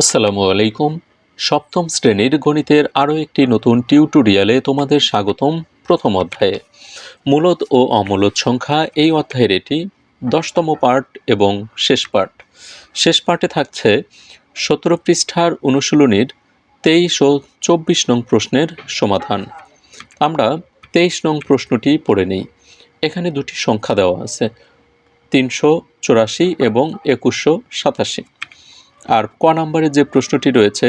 আসসালামু আলাইকুম। সপ্তম শ্রেণির গণিতের আরও একটি নতুন টিউটোরিয়ালে তোমাদের স্বাগতম প্রথম অধ্যায়ে। মূলত ও অমূলত সংখ্যা এই অধ্যায়ের এটি, দশতম পার্ট এবং শেষ পার্ট শেষ পার্টে থাকছে সতেরো পৃষ্ঠার অনুশীলনীর তেইশ ও চব্বিশ নং প্রশ্নের সমাধান। আমরা তেইশ নং প্রশ্নটি পড়ে নিই। এখানে দুটি সংখ্যা দেওয়া আছে, তিনশো চুরাশি এবং একুশশো সাতাশি। আর ক নম্বরে যে প্রশ্নটি রয়েছে,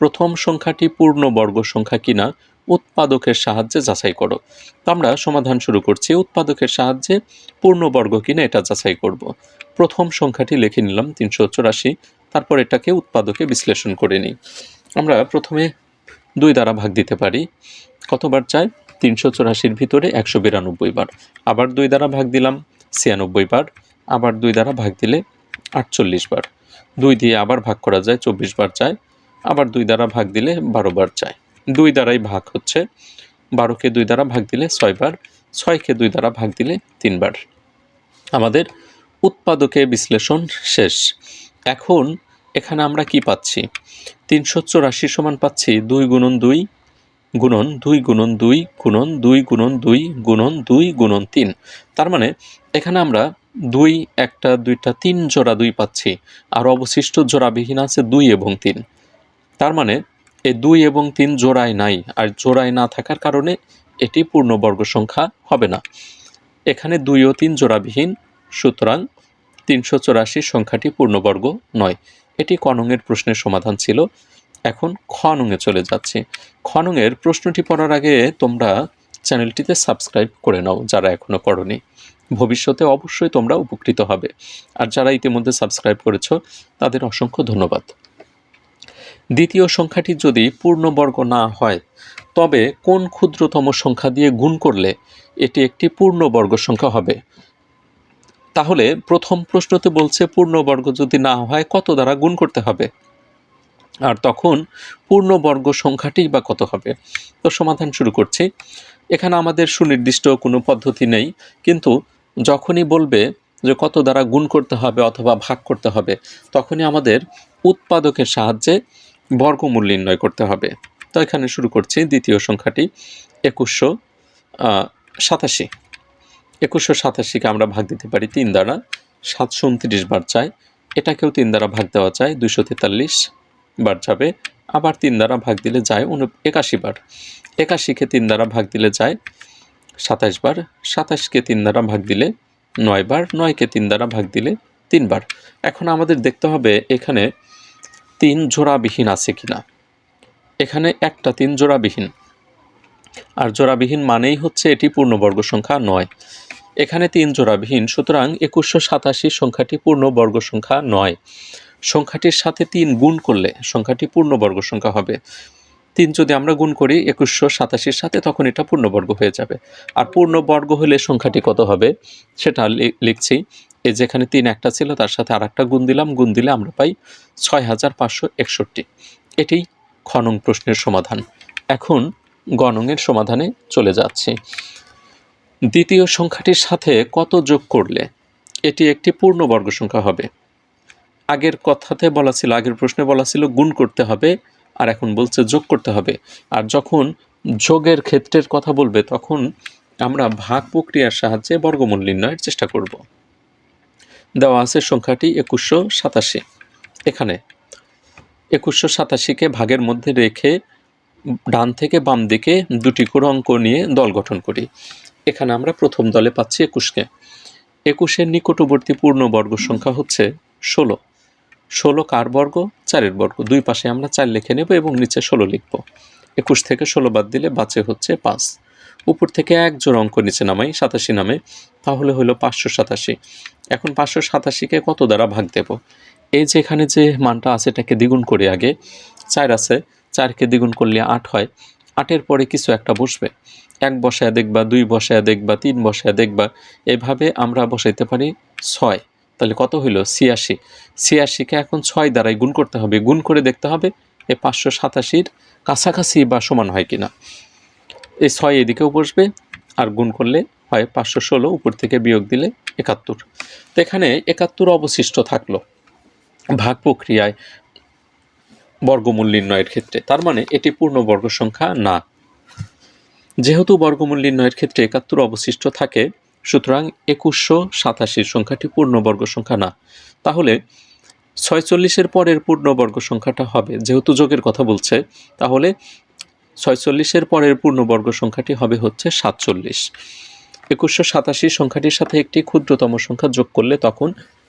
প্রথম সংখ্যাটি পূর্ণবর্গ সংখ্যা কিনা, উৎপাদকের সাহায্যে যাচাই করো। তো আমরা সমাধান শুরু করছি, উৎপাদকের সাহায্যে পূর্ণবর্গ কিনা এটা যাচাই করব। প্রথম সংখ্যাটি লিখে নিলাম তিনশো চুরাশি, তারপর এটাকে উৎপাদকে বিশ্লেষণ করে নিই। আমরা প্রথমে দুই দ্বারা ভাগ দিতে পারি, কতবার চাই? তিনশো চুরাশির ভিতরে একশো বিরানব্বই বার। আবার দুই দ্বারা ভাগ দিলাম ছিয়ানব্বই বার, আবার দুই দ্বারা ভাগ দিলে আটচল্লিশ বার। দুই দিয়ে আবার ভাগ করা যায়, চব্বিশ বার চায় আবার দুই দ্বারা ভাগ দিলে বারো বার চায় দুই দ্বারাই ভাগ হচ্ছে বারোকে দুই দ্বারা ভাগ দিলে ছয়বার ছয়কে দুই দ্বারা ভাগ দিলে তিনবার আমাদের উৎপাদকে বিশ্লেষণ শেষ। এখন এখানে আমরা কি পাচ্ছি? তিনশো চৌরাশি সমান পাচ্ছি দুই গুণন দুই গুণন দুই গুণন দুই গুণন দুই গুণন দুই গুণন দুই গুণন তিন। তার মানে এখানে আমরা দুই, একটা, দুইটা, তিন জোড়া দুই পাচ্ছি। আর অবশিষ্ট জোড়াবিহীন আছে দুই এবং তিন। তার মানে এই দুই এবং তিন জোড়ায় নাই, আর জোড়ায় না থাকার কারণে এটি পূর্ণবর্গ সংখ্যা হবে না। এখানে দুই ও তিন জোড়াবিহীন, সুতরাং তিনশো চৌরাশি সংখ্যাটি পূর্ণবর্গ নয়। এটি কনঙের প্রশ্নের সমাধান ছিল। এখন খনঙে চলে যাচ্ছে। খনঙের প্রশ্নটি পড়ার আগে তোমরা চ্যানেলটিতে সাবস্ক্রাইব করে নাও যারা এখনও করনি। ভবিষ্যতে অবশ্যই তোমরা উপকৃত হবে। আর যারা ইতিমধ্যে সাবস্ক্রাইব করেছ, তাদের অসংখ্য ধন্যবাদ। দ্বিতীয় সংখ্যাটি যদি পূর্ণবর্গ না হয়, তবে কোন ক্ষুদ্রতম সংখ্যা দিয়ে গুণ করলে এটি একটি পূর্ণবর্গ সংখ্যা হবে? তাহলে প্রথম প্রশ্নতে বলছে পূর্ণবর্গ যদি না হয়, কত দ্বারা গুণ করতে হবে? আর তখন পূর্ণবর্গ সংখ্যাটি বা কত হবে? তো সমাধান শুরু করছি। এখানে আমাদের সুনির্দিষ্ট কোনো পদ্ধতি নেই, কিন্তু যখনই বলবে যে কত দ্বারা গুণ করতে হবে অথবা ভাগ করতে হবে, তখনই আমাদের উৎপাদকের সাহায্যে বর্গমূল নির্ণয় করতে হবে। তো এখানে শুরু করছি দ্বিতীয় সংখ্যাটি একুশশো সাতাশি। একুশশো সাতাশিকে আমরা ভাগ দিতে পারি তিন দ্বারা, সাতশো উনত্রিশ বার চাই, এটাকেও তিন দ্বারা ভাগ দেওয়া যায় দুশো তেতাল্লিশ বার যাবে, আবার তিন দ্বারা ভাগ দিলে যায় উন একাশি বার। একাশিকে তিন দ্বারা ভাগ দিলে যায় সাতাশ বার, সাতাশকে তিন দ্বারা ভাগ দিলে নয় বার, নয়কে তিন দ্বারা ভাগ দিলে তিনবার এখন আমাদের দেখতে হবে এখানে তিন জোড়াবিহীন আছে কিনা। এখানে একটা তিন জোড়াবিহীন। আর জোড়াবিহীন মানেই হচ্ছে এটি পূর্ণবর্গ সংখ্যা নয়। এখানে তিন জোড়াবিহীন, সুতরাং একুশশো সাতাশি সংখ্যাটি পূর্ণবর্গ সংখ্যা নয়। সংখ্যাটির সাথে তিন গুণ করলে সংখ্যাটি পূর্ণবর্গ সংখ্যা হবে। তিন যদি আমরা গুণ করি একুশশো সাতাশির সাথে, তখন এটা পূর্ণবর্গ হয়ে যাবে। আর পূর্ণবর্গ হলে সংখ্যাটি কত হবে? সেটা লিখছি। এই যেখানে তিন একটা ছিল, তার সাথে আর একটা গুণ দিলাম। গুণ দিলে আমরা পাই ছয় হাজার পাঁচশো একষট্টি। এটি খনং প্রশ্নের সমাধান। এখন গণঙের সমাধানে চলে যাচ্ছি। দ্বিতীয় সংখ্যাটির সাথে কত যোগ করলে এটি একটি পূর্ণবর্গ সংখ্যা হবে? আগের কথাতে বলা ছিল, আগের প্রশ্নে বলা ছিল, গুণ করতে হবে আর এখন বলছে যোগ করতে হবে। আর যখন যোগের ক্ষেত্রের কথা বলবে, তখন আমরা ভাগ প্রক্রিয়ার সাহায্যে বর্গমূল নির্ণয়ের চেষ্টা করব। দেওয়া আছে সংখ্যাটি একুশশো সাতাশি। এখানে একুশশো সাতাশিকে ভাগের মধ্যে রেখে ডান থেকে বাম দিকে দুটি করে অঙ্ক নিয়ে দল গঠন করি। এখানে আমরা প্রথম দলে পাচ্ছি একুশকে। একুশের নিকটবর্তী পূর্ণবর্গ সংখ্যা হচ্ছে ষোলো। ষোলো কার বর্গ, চারের বর্গ। দুই পাশে আমরা চার লিখে নেব এবং নিচে ষোলো লিখব। একুশ থেকে ষোলো বাদ দিলে বাঁচে হচ্ছে পাঁচ। উপর থেকে এক জোড় অঙ্ক নিচে নামাই, সাতাশি নামে, তাহলে হলো পাঁচশো সাতাশি। এখন পাঁচশো সাতাশিকে কত দ্বারা ভাগ দেব? এই যে এখানে যে মানটা আছে, এটাকে দ্বিগুণ করে আগে। চার আছে, চারকে দ্বিগুণ করলে আট হয়। আটের পরে কিছু একটা বসবে। এক বসায় দেখবা, দুই বসায় দেখবা, তিন বসায় দেখবা। এভাবে আমরা বসাইতে পারি ছয়। তাহলে কত হইল? ছিয়াশি। ছিয়াশিকে এখন ছয় দ্বারাই গুণ করতে হবে। গুণ করে দেখতে হবে এই পাঁচশো সাতাশির কাছাকাছি বা সমান হয় কিনা। এই ছয় এদিকেও বসবে আর গুণ করলে হয় পাঁচশো ষোলো, উপর থেকে বিয়োগ দিলে একাত্তর। তো এখানে একাত্তর অবশিষ্ট থাকল ভাগ প্রক্রিয়ায় বর্গমূল নির্ণয়ের ক্ষেত্রে। তার মানে এটি পূর্ণবর্গ সংখ্যা না। যেহেতু বর্গমূল নির্ণয়ের ক্ষেত্রে একাত্তর অবশিষ্ট থাকে সুতরাং একুশশো সাতাশির সংখ্যাটি পূর্ণবর্গ সংখ্যা না। তাহলে ছয়চল্লিশের পরের পূর্ণবর্গ সংখ্যাটা হবে। যেহেতু যোগের কথা বলছে, তাহলে ছয়চল্লিশের পরের পূর্ণবর্গ সংখ্যাটি হবে হচ্ছে সাতচল্লিশ। একুশশো সাতাশি সংখ্যাটির সাথে একটি ক্ষুদ্রতম সংখ্যা যোগ করলে তখন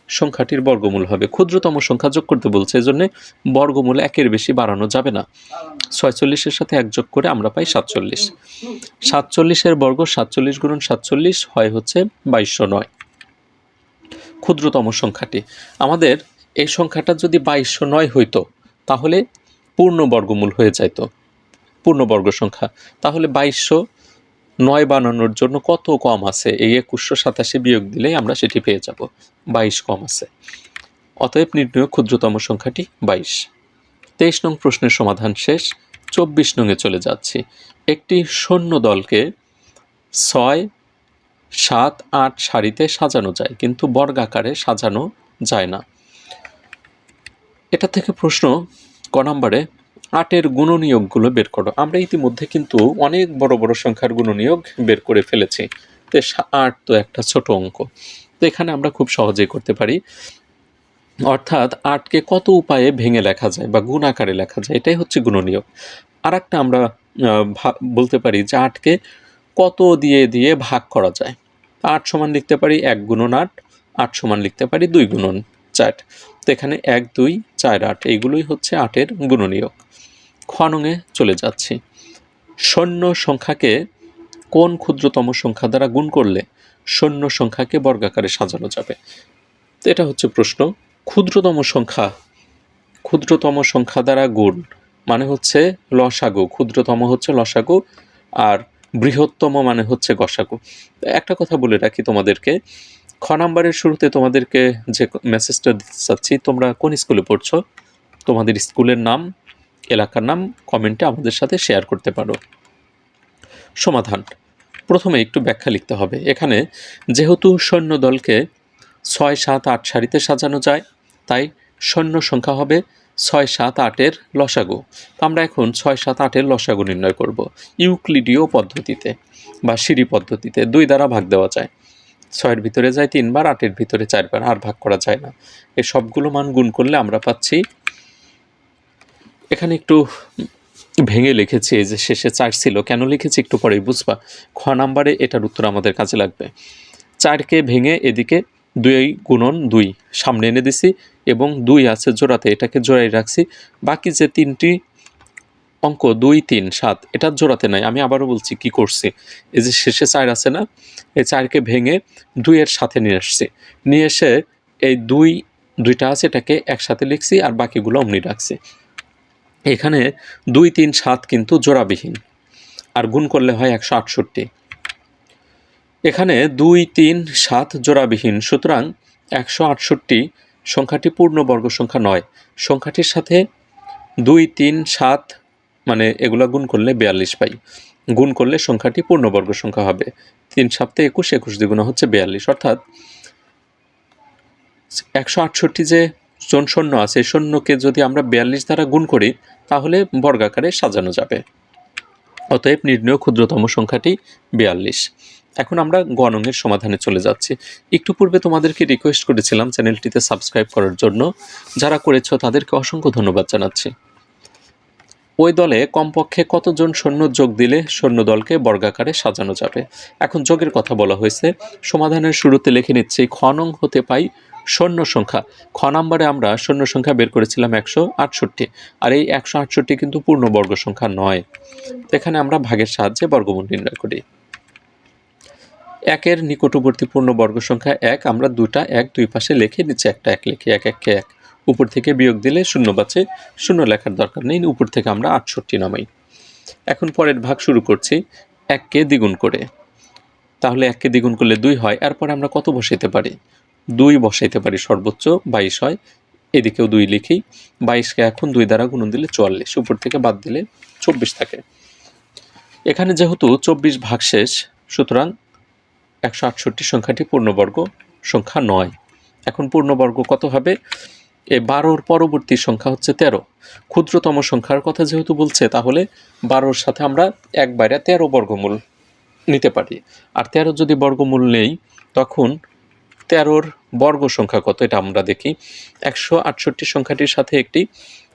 সংখ্যাটির বর্গমূল হবে। ক্ষুদ্রতম সংখ্যা যোগ করতে বলছে, এজন্য বর্গমূল একের বেশি বাড়ানো যাবে না। ছয়চল্লিশের সাথে এক যোগ করে আমরা পাই সাতচল্লিশ। সাতচল্লিশের বর্গ সাতচল্লিশ গুণন সাতচল্লিশ হয় হচ্ছে বাইশশো নয়। ক্ষুদ্রতম সংখ্যাটি। আমাদের এই সংখ্যাটা যদি বাইশশো নয় হইতো, তাহলে পূর্ণ বর্গমূল হয়ে যাইত। পূর্ণবর্গ সংখ্যা। তাহলে বাইশশো নয় বানানোর জন্য কত কম আছে? এই একুশশো সাতাশি বিয়োগ দিলেই আমরা সেটি পেয়ে যাব। বাইশ কম আছে। অতএব নির্ণয় ক্ষুদ্রতম সংখ্যাটি বাইশ। তেইশ নং প্রশ্নের সমাধান শেষ, চব্বিশ নংয়ে চলে যাচ্ছি। একটি সৈন্য দলকে ছয়, সাত, আট সারিতে সাজানো যায়, কিন্তু বর্গাকারে সাজানো যায় না। এটা থেকে প্রশ্ন ক নম্বরে, আটের গুণনীয়কগুলো বের করো। আমরা ইতিমধ্যে কিন্তু অনেক বড় বড় সংখ্যার গুণনীয়ক বের করে ফেলেছি। তো আট তো একটা ছোট অঙ্ক। তো এখানে আমরা খুব সহজেই করতে পারি। অর্থাৎ আটকে কত উপায়ে ভেঙে লেখা যায় বা গুণ আকারে লেখা যায়, এটাই হচ্ছে গুণনীয়ক। আর একটা আমরা বলতে পারি যে আটকে কত দিয়ে দিয়ে ভাগ করা যায়। আট সমান লিখতে পারি এক গুণন আট আট সমান লিখতে পারি দুই গুণন চার। তো এখানে এক, দুই, চার, আট, এইগুলোই হচ্ছে আটের গুণনীয়ক। খনঙে চলে যাচ্ছি। শূন্য সংখ্যাকে কোন ক্ষুদ্রতম সংখ্যা দ্বারা গুণ করলে শূন্য সংখ্যাকে বর্গাকারে সাজানো যাবে? তো এটা হচ্ছে প্রশ্ন। ক্ষুদ্রতম সংখ্যা ক্ষুদ্রতম সংখ্যা দ্বারা গুণ মানে হচ্ছে লসাগু, ক্ষুদ্রতম হচ্ছে লসাগু আর বৃহত্তম মানে হচ্ছে গসাগু। একটা কথা বলে রাখি তোমাদেরকে, খ নাম্বারের শুরুতে তোমাদেরকে যে মেসেজটা দিতে চাচ্ছি, তোমরা কোন স্কুলে পড়ছো, তোমাদের স্কুলের নাম, এলাকার নাম কমেন্টে আমাদের সাথে শেয়ার করতে পারো। সমাধান, প্রথমে একটু ব্যাখ্যা লিখতে হবে। এখানে যেহেতু সৈন্য দলকে ছয়, সাত, আট সারিতে সাজানো যায় তাই সৈন্য সংখ্যা হবে ছয়, সাত, আটের লসাগু। আমরা এখন ছয়, সাত, আটের লসাগু নির্ণয় করব ইউক্লিডীয় পদ্ধতিতে বা সিঁড়ি পদ্ধতিতে। দুই দ্বারা ভাগ দেওয়া যায়। ছয়ের ভিতরে যায় তিনবার, আটের ভিতরে চারবার, আর ভাগ করা যায় না। এই সবগুলো মান গুণ করলে আমরা পাচ্ছি এখানে একটু ভেঙে লিখেছি যে শেষে চার ছিল। কেন লিখেছি একটু পরেই, বুঝবা? খ নাম্বারে এটার উত্তর আমাদের কাজে লাগবে। চারকে ভেঙে এদিকে দুই গুণন দুই। সামনে এনে দিছি এবং দুই আছে জোড়াতে, এটাকে জোড়াই রাখছি। বাকি যে তিনটি অঙ্ক, দুই, তিন, সাত, এটা জোড়াতে নাই। আমি আবারও বলছি কি করছি। এই যে শেষে চার আছে না, এই চারকে ভেঙে দুইয়ের সাথে নিয়ে আসছি। নিয়ে এসে এই দুই, দুইটা আছে, এটাকে একসাথে লিখছি আর বাকিগুলো অমনি রাখছি। এখানে দুই, তিন, সাত কিন্তু জোড়াবিহীন। আর গুণ করলে হয় একশো আটষট্টি। এখানে দুই, তিন, সাত জোড়াবিহীন, সুতরাং একশো আটষট্টি, সংখ্যাটি পূর্ণবর্গ সংখ্যা নয়। সংখ্যাটির সাথে দুই, তিন, সাত মানে এগুলা গুণ করলে বিয়াল্লিশ পাই। গুণ করলে সংখ্যাটি পূর্ণবর্গ সংখ্যা হবে। তিন সপ্তাহে একুশ একুশ দ্বিগুণ হচ্ছে বিয়াল্লিশ। অর্থাৎ একশো আটষট্টি যে জন শূন্য আছে শূন্যকে যদি আমরা বিয়াল্লিশ দ্বারা গুণ করি, তাহলে বর্গাকারে সাজানো যাবে। অতএব নির্ণয় ক্ষুদ্রতম সংখ্যাটি বিয়াল্লিশ। এখন আমরা গণনের সমাধানে চলে যাচ্ছি। একটু পূর্বে তোমাদেরকে রিকোয়েস্ট করেছিলাম চ্যানেলটিতে সাবস্ক্রাইব করার জন্য। যারা করেছ তাদেরকে অসংখ্য ধন্যবাদ জানাচ্ছি। ওই দলে কমপক্ষে কতজন সৈন্য যোগ দিলে সৈন্য দলকে বর্গাকারে সাজানো যাবে? এখন যোগের কথা বলা হয়েছে। সমাধানের শুরুতে লিখে নিচ্ছি, খ নং হতে পাই সৈন্য সংখ্যা। খ নাম্বারে আমরা সৈন্য সংখ্যা বের করেছিলাম একশো আটষট্টি। আর এই একশো আটষট্টি কিন্তু পূর্ণবর্গ সংখ্যা নয়। এখানে আমরা ভাগের সাহায্যে বর্গমূল নির্ণয় করি। একের নিকটবর্তী পূর্ণ বর্গ সংখ্যা এক, আমরা দুটা এক দুই পাশে লিখে নিচে একটা এক লিখি এক এককে এক। উপর থেকে বিয়োগ দিলে শূন্য বাঁচে, শূন্য লেখার দরকার নেই, উপর থেকে আমরা আটষট্টি নামাই। এখন পরের ভাগ শুরু করছি, এককে দ্বিগুণ করে। তাহলে এককে দ্বিগুণ করলে দুই হয়, এরপর আমরা কত বসাইতে পারি? দুই বসাইতে পারি, সর্বোচ্চ বাইশ হয়। এদিকেও দুই লিখি, বাইশকে এখন দুই দ্বারা গুণন দিলে চুয়াল্লিশ, উপর থেকে বাদ দিলে চব্বিশ থাকে। এখানে যেহেতু চব্বিশ ভাগ শেষ, সুতরাং একশো আটষট্টি সংখ্যাটি পূর্ণবর্গ সংখ্যা নয়। এখন পূর্ণবর্গ কত হবে? এ বারোর পরবর্তী সংখ্যা হচ্ছে তেরো। ক্ষুদ্রতম সংখ্যার কথা যেহেতু বলছে, তাহলে বারোর সাথে আমরা এক বাইরে তেরো বর্গমূল নিতে পারি। আর তেরো যদি বর্গমূল নেই, তখন তেরোর বর্গ সংখ্যা কত? এটা আমরা দেখি। একশো আটষট্টি সংখ্যাটির সাথে একটি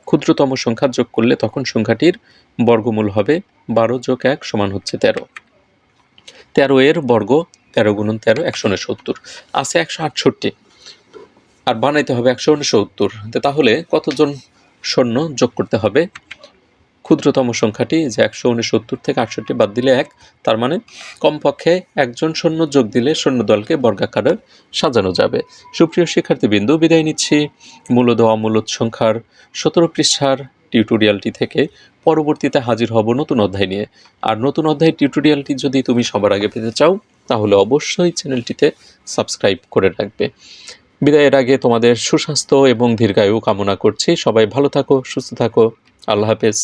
ক্ষুদ্রতম সংখ্যা যোগ করলে তখন সংখ্যাটির বর্গমূল হবে বারো যোগ এক সমান হচ্ছে তেরো। তেরো এর বর্গ তেরো গুণন তেরো, একশো উনসত্তর। আছে একশো আটষট্টি। আর বানাইতে হবে একশো উনসত্তর। তাহলে কতজন শূন্য যোগ করতে হবে? ক্ষুদ্রতম সংখ্যাটি যে একশো উনসত্তর থেকে আটষট্টি বাদ দিলে এক, তার মানে কমপক্ষে একজন সৈন্য যোগ দিলে সৈন্য দলকে বর্গাকারে সাজানো যাবে। সুপ্রিয় শিক্ষার্থীবৃন্দ, বিদায় নিচ্ছি। মূলদ অমূলদ সংখ্যার সতেরো পৃষ্ঠার টিউটোরিয়ালটি থেকে পরবর্তীতে হাজির হব নতুন অধ্যায় নিয়ে। আর নতুন অধ্যায় টিউটোরিয়ালটি যদি তুমি সবার আগে পেতে চাও তাহলে অবশ্যই চ্যানেলটিতে সাবস্ক্রাইব করে রাখবে। বিদায়ের আগে তোমাদের সুস্বাস্থ্য এবং দীর্ঘায়ু কামনা করছি। সবাই ভালো থাকো, সুস্থ থাকো। আল্লাহ হাফেজ।